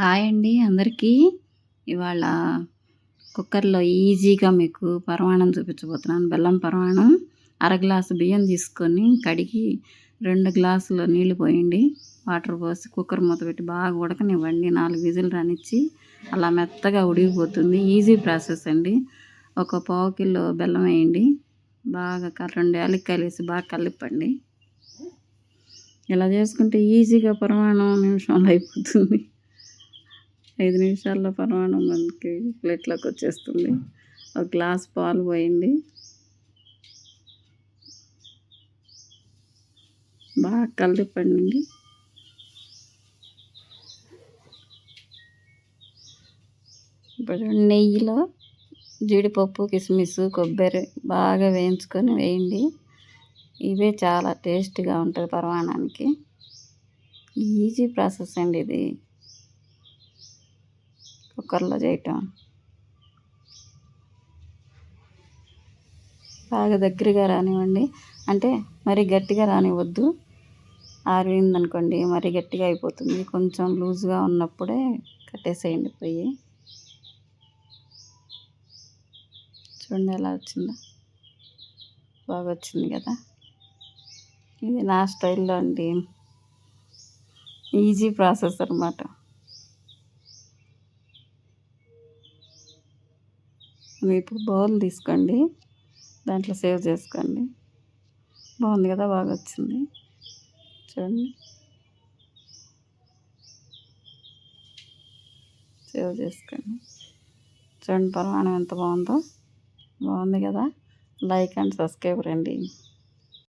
Hi అండి అందరికీ. ఇవాళ కుక్కర్లో ఈజీగా మీకు పరమాణం చూపించబోతున్నాను. బెల్లం పరమాణం అర గ్లాసు బియ్యం తీసుకొని కడిగి రెండు గ్లాసులు నీళ్ళు పోయండి. వాటర్ పోసి కుక్కర్ మూత పెట్టి బాగా ఉడకనివ్వండి. నాలుగు విజిల్ రానిచ్చి అలా మెత్తగా ఉడికిపోతుంది. ఈజీ ప్రాసెస్ అండి. ఒక పావు కిలో బెల్లం వేయండి. బాగా రెండు యాలక్కాయలు వేసి బాగా కలిపండి. ఇలా చేసుకుంటే ఈజీగా పరమాణం నిమిషంలో అయిపోతుంది. ఐదు నిమిషాల్లో పరమాణం మనకి ప్లేట్లోకి వచ్చేస్తుంది. ఒక గ్లాస్ పాలు పోయింది. బాగా కలిపండి ఇప్పుడు నెయ్యిలో జీడిపప్పు కిస్మిస్ కొబ్బరి బాగా వేయించుకొని వేయండి. ఇవే చాలా టేస్ట్గా ఉంటుంది పరమాణానికి. ఈజీ ప్రాసెస్ అండి ఇది. కుక్కర్లో చేయటం. బాగా దగ్గరగా రానివ్వండి. అంటే మరీ గట్టిగా రానివ్వద్దు. ఆరిందనుకోండి మరీ గట్టిగా అయిపోతుంది. కొంచెం లూజ్గా ఉన్నప్పుడే కట్టేసేయండి పొయ్యి. చూడండి ఎలా వచ్చిందో. బాగా వచ్చింది కదా. ఇది నా స్టైల్లో అండి. ఈజీ ప్రాసెస్ అనమాట ఇప్పుడు బౌల్ తీసుకోండి. దాంట్లో సేవ్ చేసుకోండి. బాగుంది కదా? బాగా వచ్చింది. చూడండి. సేవ్ చేసుకోండి. చూడండి పరమాణం ఎంత బాగుందో. బాగుంది కదా? లైక్ అండ్ సబ్స్క్రైబ్ రండి.